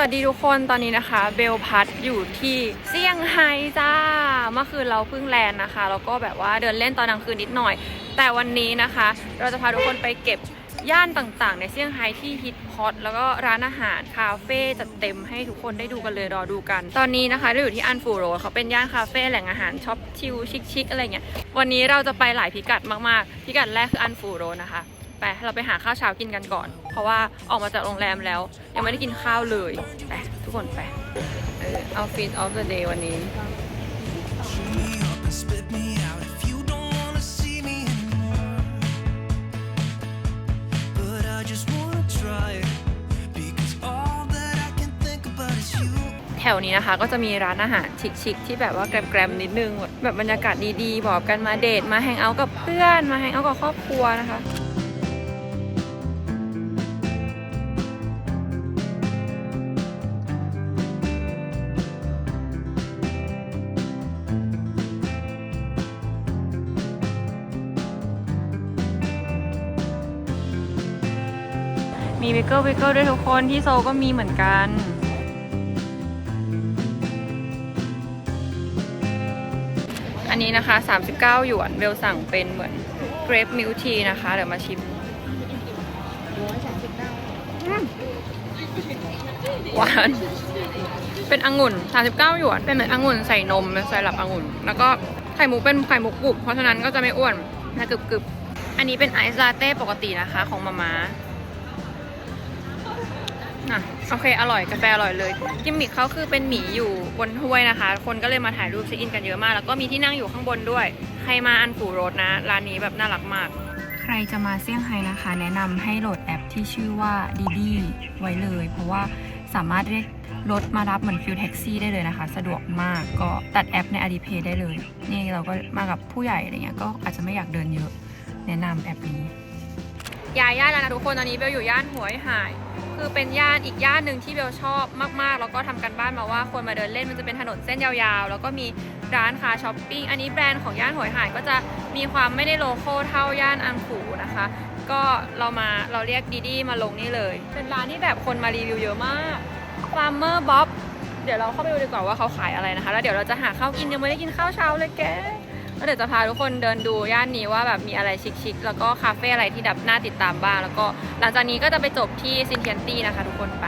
วัสดีทุกคนตอนนี้นะคะ เบลพัดอยู่ที่เซี่ยงไฮ้จ้าเมื่อคืนเราเพิ่งแลนนะคะ แล้วก็แบบว่าเดินเล่นตอนกลางคืนนิดหน่อย แต่วันนี้นะคะ เราจะพาทุกคนไปเก็บย่านต่างๆ ในเซี่ยงไฮ้ที่ฮิตฮอตแล้วก็ร้านอาหารคาเฟ่จัดเต็มให้ทุกคนได้ดูกันเลยรอดูกัน ตอนนี้นะคะเราอยู่ที่อันฟูโรเขาเป็นย่านคาเฟ่แหล่งอาหารช็อปชิลชิคๆอะไรเงี้ยวันนี้เราจะไปหลายพิกัดมากๆ พิกัดแรกคืออันฟูโรนะคะ ไปเราไปหาข้าวเช้ากินกันก่อน เพราะว่าออกมาจากโรงแรมแล้ว ยังไม่ได้กินข้าวเลยไปทุกคนไปเออเอาฟีดออฟเดอะเดย์วันนี้ แถวนี้นะคะ ก็จะมีร้านอาหารชิคๆที่แบบว่าแกรมๆนิดนึง แบบบรรยากาศดีๆ บอกกันมาเดทมาแฮงเอาท์กับเพื่อนมาแฮงเอาท์กับครอบครัวนะคะ เกิลวิกเกิลด้วยทุกคนที่โซก็มีเหมือนกันอันนี้นะคะ 39 หยวนเบลสั่งเป็นเหมือนเกรปมิลทีนะคะ เดี๋ยวมาชิมหวาน เป็นองุ่น 39 หยวน เป็นเหมือนองุ่นใส่นมใส่หลับองุ่น แล้วก็ไข่มุกเป็นไข่มุกกรุบ เพราะฉะนั้นก็จะไม่อ้วนนะกรึบกรึบๆอันนี้เป็นไอซ์ลาเต้ปกตินะคะของมาม่าอะ โอเค อร่อยกาแฟอร่อยเลย กิมมิคเขาคือเป็นหมีอยู่บนถ้วยนะคะ คนก็เลยมาถ่ายรูปเช็คอินกันเยอะมาก แล้วก็มีที่นั่งอยู่ข้างบนด้วย ใครมาอันฟูโรดนะ ร้านนี้แบบน่ารักมาก ใครจะมาเซี่ยงไฮ้นะคะ แนะนำให้โหลดแอปที่ชื่อว่าดีดีไว้เลย เพราะว่าสามารถเรียกรถมารับเหมือนฟิลแท็กซี่ได้เลยนะคะ สะดวกมากก็ตัดแอปใน Alipay ได้เลย นี่เราก็มากับผู้ใหญ่อะไรเงี้ยก็อาจจะไม่อยากเดินเยอะ แนะนำแอปนี้ย้ายย่านแล้วนะทุกคนตอนนี้เบลอยู่ย่านหัวไห่าย คือเป็นย่านอีกย่านหนึ่งที่เบลชอบมากๆ แล้วก็ทำกันบ้านมาว่าควรมาเดินเล่นมันจะเป็นถนนเส้นยาวๆ แล้วก็มีร้านค้าช้อปปิ้ง อันนี้แบรนด์ของย่านหัวไห่ายก็จะมีความไม่ได้โลโก้เท่าย่านอังขูนะคะ ก็เรามาเราเรียกดีดีมาลงนี่เลย เป็นร้านที่แบบคนมารีวิวเยอะมาก Farmer Bob เดี๋ยวเราเข้าไปดูดีกว่าว่าเขาขายอะไรนะคะ แล้วเดี๋ยวเราจะหาข้าวกินยังไม่ได้กินข้าวเช้าเลยแก ก็เดี๋ยวจะพาทุกคนเดินดูย่านนี้ว่าแบบมีอะไรชิคๆ แล้วก็คาเฟ่อะไรที่ดับน่าติดตามบ้าง แล้วก็หลังจากนี้ก็จะไปจบที่ซินเทียนตี้นะคะทุกคนไป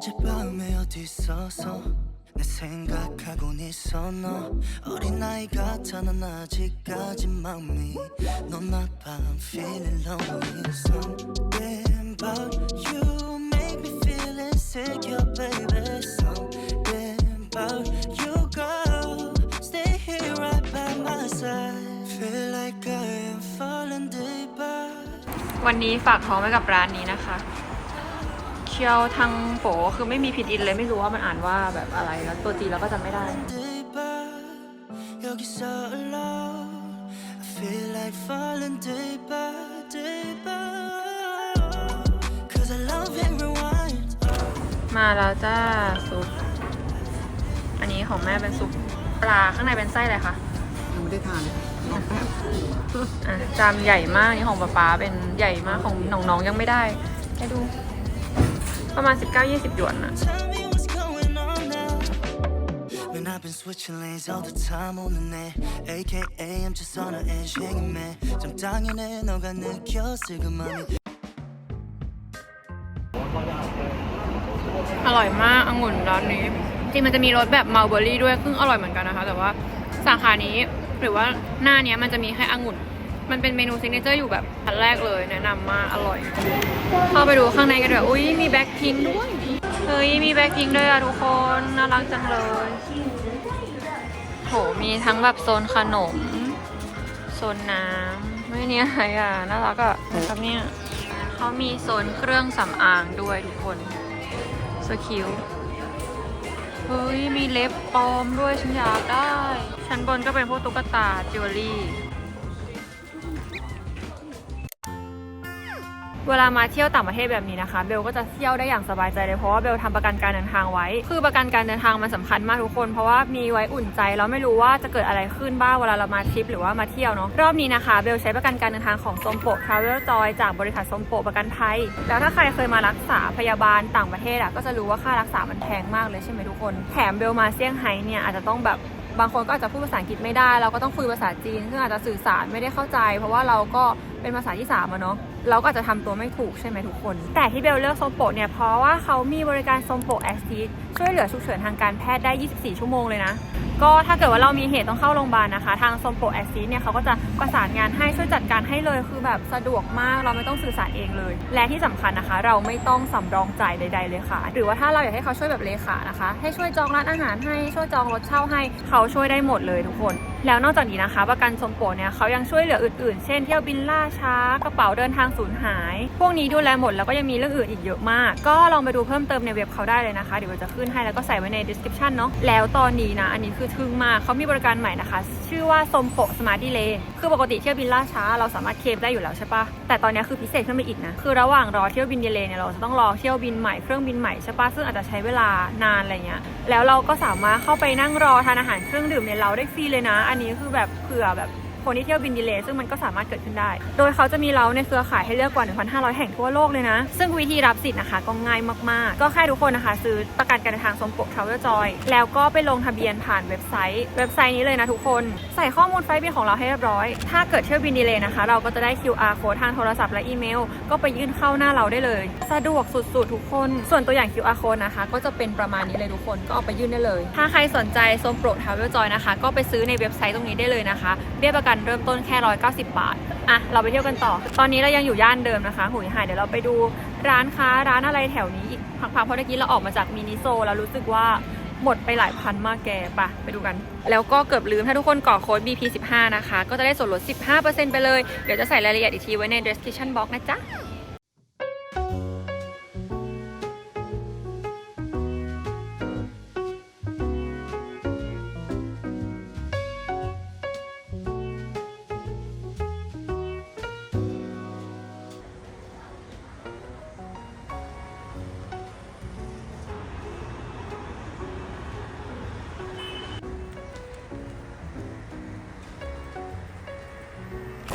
어젯밤에 어디 있었어 내 생각하곤 있어 너 어린 나이 같아 넌 아직까지 마음이 너나 봐 I'm feeling lonely Something about you make me feel insecure baby Something about วันนี้ฝากท้องไว้กับร้านนี้นะคะ เคียวทางโปคือไม่มีผิดอินเลยไม่รู้ว่ามันอ่านว่าแบบอะไรแล้วตัวจีเราก็จำไม่ได้ มาแล้วจ้าซุป อันนี้ของแม่เป็นซุปปลาข้างในเป็นไส้อะไรคะ ยังไม่ได้ทานเลย อ่ะจานใหญ่มากนี่ของป๊าป๊าเป็นใหญ่มากของน้องๆยังไม่ได้ให้ดู ประมาณ 19-20 หยวนนะ Tell me what's going on now Man I've been switching lanes all the time 오는 내 AKA I'm just on an edge hanging man 좀 당연해 너가 느꼈을 그 맘이 อร่อยมากองุ่นร้านนี้ จริงมันจะมีรสแบบมัลเบอรี่ด้วยซึ่งอร่อยเหมือนกันนะคะ แต่ว่าสาขานี้ หรือว่าหน้าเนี้ยมันจะมีแค่องุ่น มันเป็นเมนูซิกเนเจอร์อยู่แบบอันแรกเลยแนะนำมากอร่อย เข้าไปดูข้างในกันด้วยอุ้ยมีแบ็คพิงด้วย เฮ้ยมีแบ็คพิงด้วยอะทุกคนน่ารักจังเลย โหมีทั้งแบบโซนขนม โซนน้ำไม่เนี่ยอะไรอะน่ารักอะครับเนี่ยเขามีโซนเครื่องสำอางด้วยทุกคนสคิว เฮ้ย มีเล็บปลอมด้วยฉันอยากได้ ชั้นบนก็เป็นพวกตุ๊กตาจิวเวลรี่ เวลามาเที่ยวต่างประเทศแบบนี้นะคะ เบลก็จะเที่ยวได้อย่างสบายใจเลยเพราะว่าเบลทำประกันการเดินทางไว้ คือประกันการเดินทางมันสำคัญมากทุกคน เพราะว่ามีไว้อุ่นใจแล้วไม่รู้ว่าจะเกิดอะไรขึ้นบ้างเวลาเรามาทริปหรือว่ามาเที่ยวเนาะรอบนี้นะคะเบลใช้ประกันการเดินทางของสมโปทราเวลจอยจากบริษัทสมโปประกันภัยแล้วถ้าใครเคยมารักษาพยาบาลต่างประเทศอะก็จะรู้ว่าค่ารักษามันแพงมากเลยใช่ไหมทุกคนแถมเบลมาเซี่ยงไฮ้เนี่ยอาจจะต้องแบบบางคนก็อาจจะพูดภาษาอังกฤษไม่ได้ เราก็ต้องคุยภาษาจีน ซึ่งอาจจะสื่อสารไม่ได้เข้าใจ เพราะว่าเราก็เป็นภาษาที่สามอะเนาะ เราก็จะทำตัวไม่ถูกใช่ไหมทุกคน แต่ที่เบลเลือกโซมโปะเนี่ยเพราะว่าเขามีบริการโซมโปะแอสซิสช่วยเหลือฉุกเฉินทางการแพทย์ได้ 24 ชั่วโมงเลยนะ ก็ถ้าเกิดว่าเรามีเหตุต้องเข้าโรงพยาบาลนะคะ ทางโซมโปแอสซิสเนี่ยเขาก็จะประสานงานให้ช่วยจัดการให้เลยคือแบบสะดวกมากเราไม่ต้องสื่อสารเองเลย และที่สำคัญนะคะ เราไม่ต้องสำรองจ่ายใด ๆ เลยค่ะ หรือว่าถ้าเราอยากให้เขาช่วยแบบเลขานะคะ ให้ช่วยจองร้านอาหารให้ช่วยจองรถเช่าให้เขาช่วยได้หมดเลยทุกคนแล้วนอกจากนี้นะคะ ประกันสมโปเนี่ยเขายังช่วยเหลืออื่นๆ เช่นเที่ยวบินล่าช้ากระเป๋าเดินทางสูญหาย พวกนี้ดูแลหมดแล้วก็ยังมีเรื่องอื่นอีกเยอะมาก ก็ลองไปดูเพิ่มเติมในเว็บเขาได้เลยนะคะ เดี๋ยวเราจะขึ้นให้แล้วก็ใส่ไว้ใน description เนาะแล้วตอนนี้นะ อันนี้คือทึ่งมากเขามีบริการใหม่นะคะ ชื่อว่าสมโปสมาร์ทดีเลย์คือปกติเที่ยวบินล่าช้าเราสามารถเคลมได้อยู่แล้วใช่ปะแต่ตอนนี้คือพิเศษขึ้นไปอีกนะ คือระหว่างรอเที่ยวบินดีเลย์เนี่ยเราจะต้องรอเที่ยวบินใหม่เครื่องบินใหม่ใช่ปะซึ่งอาจจะใช้เวลานานอะไรเงี้ย แล้วเราก็สามารถเข้าไปนั่งรอทานอาหารเครื่องดื่มในเราได้ฟรีเลยนะ อันนี้คือแบบเผื่อแบบ คนที่เที่ยวบินดีเลย์ซึ่งมันก็สามารถเกิดขึ้นได้ โดยเขาจะมีเราในเครือข่ายให้เลือกกว่า 1,500 แห่งทั่วโลกเลยนะ ซึ่งวิธีรับสิทธิ์นะคะก็ง่ายมาก ๆ ก็แค่ทุกคนนะคะ ซื้อประกันการเดินทางสมปกทราเวลจอยแล้วก็ไปลงทะเบียนผ่านเว็บไซต์ เว็บไซต์นี้เลยนะทุกคน ใส่ข้อมูลไฟล์บินของเราให้เรียบร้อย ถ้าเกิดเที่ยวบินดีเลย์นะคะ เราก็จะได้ QR code ทางโทรศัพท์และอีเมล ก็ไปยื่นเข้าหน้าเราได้เลย สะดวกสุด ๆ ทุกคน ส่วนตัวอย่าง QR code นะคะ ก็จะเป็นประมาณนี้เลยทุกคน ก็เอาไปยื่นได้เลย ถ้าใครสนใจสมโปรดทาเวลจอยนะคะ ก็ไปซื้อในเว็บไซต์ตรงนี้ได้เลยนะคะเบี้ยประกันเริ่มต้นแค่ 190 บาท อะ เราไปเที่ยวกันต่อ ตอนนี้เรายังอยู่ย่านเดิมนะคะ หุยหายเดี๋ยวเราไปดูร้านค้าร้านอะไรแถวนี้อีกพักๆเพราะเมื่อกี้เราออกมาจากมินิโซแล้วรู้สึกว่าหมดไปหลายพันมากแกปะไปดูกัน แล้วก็เกือบลืมถ้าทุกคนกรอกโค้ด BP15 นะคะ ก็จะได้ส่วนลด 15%ไปเลย เดี๋ยวจะใส่รายละเอียดอีกทีไว้ใน description box นะจ๊ะ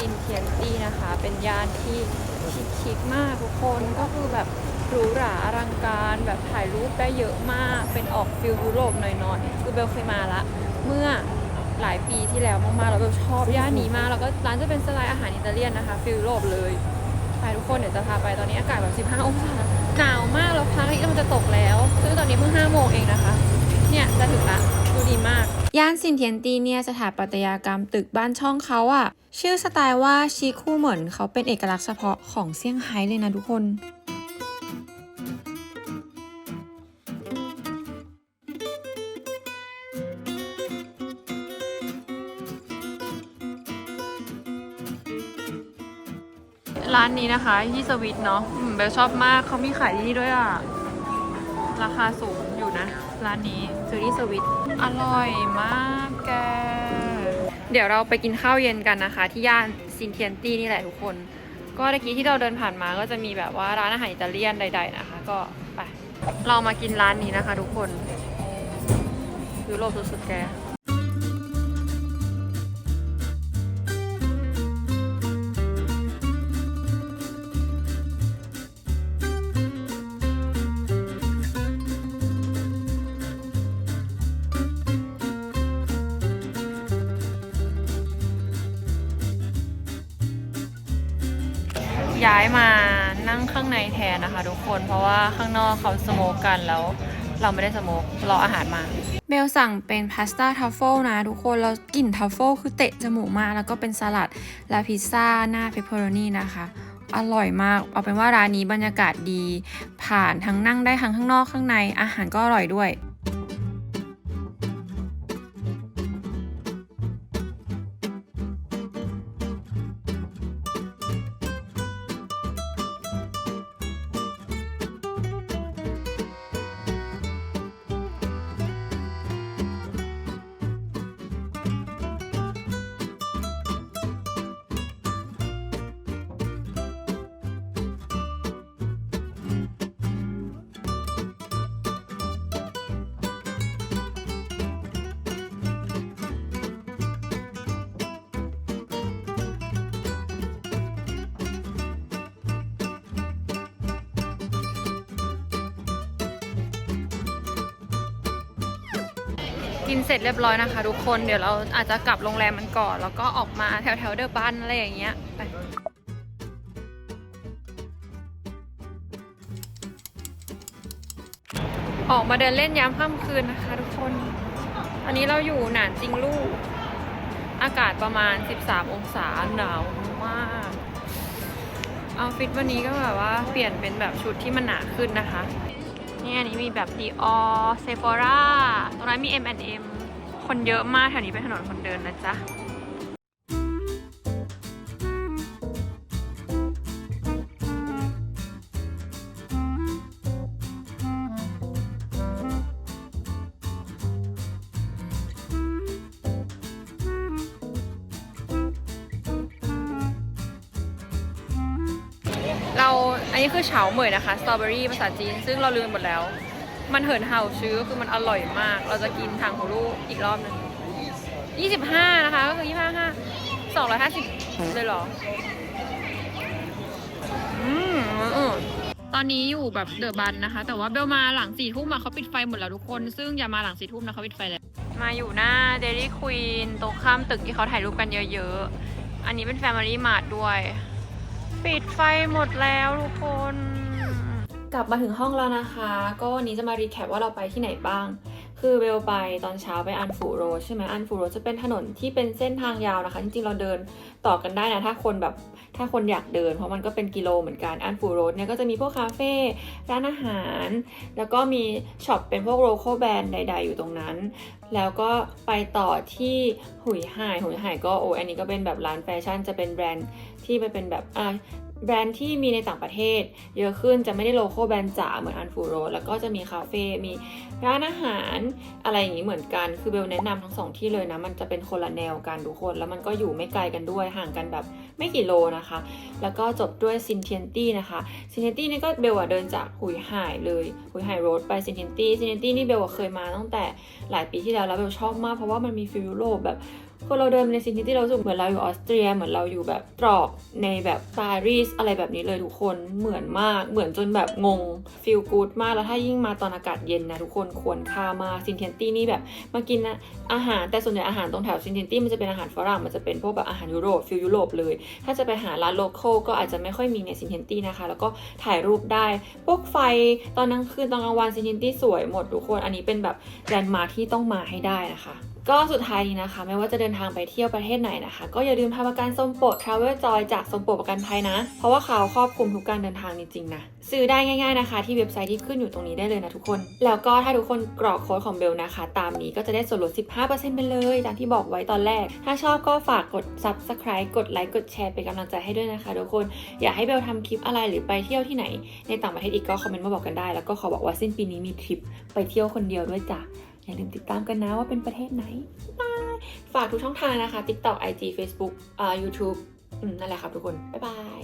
ซินเทียนตี้นะคะ เป็นย่านที่ชิคๆมากทุกคนก็คือแบบหรูหราอลังการแบบถ่ายรูปได้เยอะมาก เป็นออกฟิลยุโรปหน่อยๆคือเบลเคยมาละ เมื่อหลายปีที่แล้วมากๆแล้วเบลชอบย่านนี้มาก แล้วก็ร้านจะเป็นสไตล์อาหารอิตาเลียนนะคะ ฟิลยุโรปเลยไปทุกคนเดี๋ยวจะพาไปตอนนี้อากาศแบบ 15 องศาหนาวมากแล้วพระอาทิตย์กำลังจะตกแล้ว ซึ่งตอนนี้เพิ่ง 5 โมงเองนะคะ เนี่ยจะถึงละ ย่านซินเทียนตีเนี่ยสถาปัตยกรรมตึกบ้านช่องเขาอะชื่อสไตล์ว่าชิคู่เหมือนเขาเป็นเอกลักษณ์เฉพาะของเซี่ยงไฮ้เลยนะทุกคนร้านนี้นะคะที่สวิตเนาะเบลชอบมากเขามีขายที่นี่ด้วยอะ ราคาสูงอยู่นะ ร้านนี้ซูรี่สวิตอร่อยมากแก เดี๋ยวเราไปกินข้าวเย็นกันนะคะ ที่ย่านซินเทียนตี้นี่แหละทุกคน ก็ตะกี้ที่เราเดินผ่านมาก็จะมีแบบว่าร้านอาหารอิตาเลียนใด ๆ นะคะ ก็ไป เรามากินร้านนี้นะคะ ทุกคนยุโรปสุดๆแก ย้ายมานั่งข้างในแทนนะคะทุกคนเพราะว่าข้างนอกเขาสโมกกันแล้ว เราไม่ได้สโมกรออาหารมาเบลสั่งเป็นพาสต้าทัฟเฟิลนะทุกคนแล้วกลิ่นทัฟเฟิลคือเตะจมูกมากแล้วก็เป็นสลัดและพิซซ่าหน้าเพปเปอโรนีนะคะอร่อยมาก เอาเป็นว่าร้านนี้บรรยากาศดี ผ่านทั้งนั่งได้ทั้งข้างนอกข้างในอาหารก็อร่อยด้วย กินเสร็จเรียบร้อยนะคะ ทุกคนเดี๋ยวเราอาจจะกลับโรงแรมมันก่อน แล้วก็ออกมาแถวแถวๆเดอะบันอะไรอย่างเงี้ยไปออกมาเดินเล่นยามค่ำคืนนะคะ ทุกคน อันนี้เราอยู่หนานจิงลู่อากาศประมาณ 13 องศาหนาวมากเอาฟิตวันนี้ก็แบบว่าเปลี่ยนเป็นแบบชุดที่มันหนาขึ้นนะคะ นี่อันนี้มีแบบ Dior Sephora ตรงนั้นมี M&M คนเยอะมากแถวนี้เป็นถนนคนเดินนะจ๊ะ นนี้คือเฉาเหมยนะคะสตรอเบอรี่ภาษาจีน ซึ่งเราลืมหมดแล้ว มันเหินเห่าชื้อคือมันอร่อยมาก เราจะกินทางหูรูกอีกรอบหนึง25 นะคะ ก็คือ 25 5 250 เลยเหรอ อืมอืมตอนนี้อยู่แบบเดอะบันนะคะ แต่ว่าเบลมาหลังสี่ทุ่มอะเขาปิดไฟหมดแล้วทุกคน ซึ่งอย่ามาหลังสี่ทุ่มนะเขาปิดไฟแล้วมาอยู่หน้าเดลี่ควีนตรงข้ามตึกที่เขาถ่ายรูปกันเยอะๆ อันนี้เป็นแฟมิลี่มาร์ทด้วย ปิดไฟหมดแล้วทุกคน กลับมาถึงห้องแล้วนะคะ ก็วันนี้จะมารีแคปว่าเราไปที่ไหนบ้าง คือเบลไปตอนเช้าไปอันฟูโรใช่ไหมอันฟูโรจะเป็นถนนที่เป็นเส้นทางยาวนะคะ จริงๆเราเดินต่อกันได้นะ ถ้าคนแบบ ถ้าคนอยากเดิน เพราะมันก็เป็นกิโลเหมือนกันอันฟูโรดเนี่ยก็จะมีพวกคาเฟ่ร้านอาหาร แล้วก็มีช็อปเป็นพวกโ o โ a l แบรนด์ใด ๆ อยู่ตรงนั้น แล้วก็ไปต่อที่หุยห่ายหุยห่ายก็โอ้อันนี้ก็เป็นแบบร้านแฟชั่นจะเป็นแบรนด์ที่ไปเป็นแบบอ่า แบรนด์ที่มีในต่างประเทศ เยอะขึ้นจะไม่ได้โลโก้แบรนด์จ๋าเหมือนอันฟูโรแล้วก็จะมีคาเฟ่ มีร้านอาหารอะไรอย่างนี้เหมือนกัน คือเบลแนะนำทั้งสองที่เลยนะ มันจะเป็นคนละแนวกันทุกคน แล้วมันก็อยู่ไม่ไกลกันด้วย ห่างกันแบบไม่กี่โลนะคะ แล้วก็จบด้วยซินเทียนตี้นะคะ ซินเทียนตี้นี่ก็เบลอะเดินจากหุยหายเลยหุยหายโรดไปซินเทียนตี้ ซินเทียนตี้นี่เบลอะเคยมาตั้งแต่หลายปีที่แล้ว แล้วเบลชอบมากเพราะว่ามันมีฟิลโรแบบ คือเราเดินในซินที่เรารู้สึกเหมือนเราอยู่ออสเตรีย เหมือนเราอยู่แบบตรอกในแบบปารีสอะไรแบบนี้เลยทุกคนเหมือนมาก เหมือนจนแบบงงฟีลกูดมากแล้วถ้ายิ่งมาตอนอากาศเย็นนะทุกคนควรค่ามากซินเทนตี้นี่แบบมากินนะอาหารแต่ส่วนใหญ่อาหารตรงแถวซินเทนตี้มันจะเป็นอาหารฝรั่งมันจะเป็นพวกแบบอาหารยุโรปฟิลยุโรปเลย ถ้าจะไปหาร้านโลคอลก็อาจจะไม่ค่อยมีในซินเทนตี้นะคะ แล้วก็ถ่ายรูปได้พวกไฟตอนกลางคืนตอนกลางวันซินเทนตี้สวยหมดทุกคนอันนี้เป็นแบบแลนด์มาร์คที่ต้องมาให้ได้นะคะ ก็สุดท้ายนี้นะคะ ไม่ว่าจะเดินทางไปเที่ยวประเทศไหนนะคะ ก็อย่าลืมทำประกันสมโปร Travel Joy จากสมโปรประกันภัยนะ เพราะว่าเขาครอบคลุมทุกการเดินทางจริงๆนะ ซื้อได้ง่ายๆนะคะ ที่เว็บไซต์ที่ขึ้นอยู่ตรงนี้ได้เลยนะทุกคน แล้วก็ถ้าทุกคนกรอกโค้ดของเบลนะคะ ตามนี้ก็จะได้ส่วนลด 15%ไปเลยตามที่บอกไว้ตอนแรก ถ้าชอบก็ฝากกด subscribe กดไลค์กดแชร์เป็นกำลังใจให้ด้วยนะคะทุกคนอยากให้เบลทำคลิปอะไรหรือไปเที่ยวที่ไหน ในต่างประเทศอีกก็คอมเมนต์มาบอกกันได้ แล้วก็ขอบอกว่าสิ้นปีนี้มีทริปไปเที่ยวคนเดียวด้วยจ้ะ อย่าลืมติดตามกันนะว่าเป็นประเทศไหนบายฝากทุกช่องทางนะคะ TikTok IG Facebook อ่า YouTube อืมนั่นแหละครับทุกคน บ๊ายบาย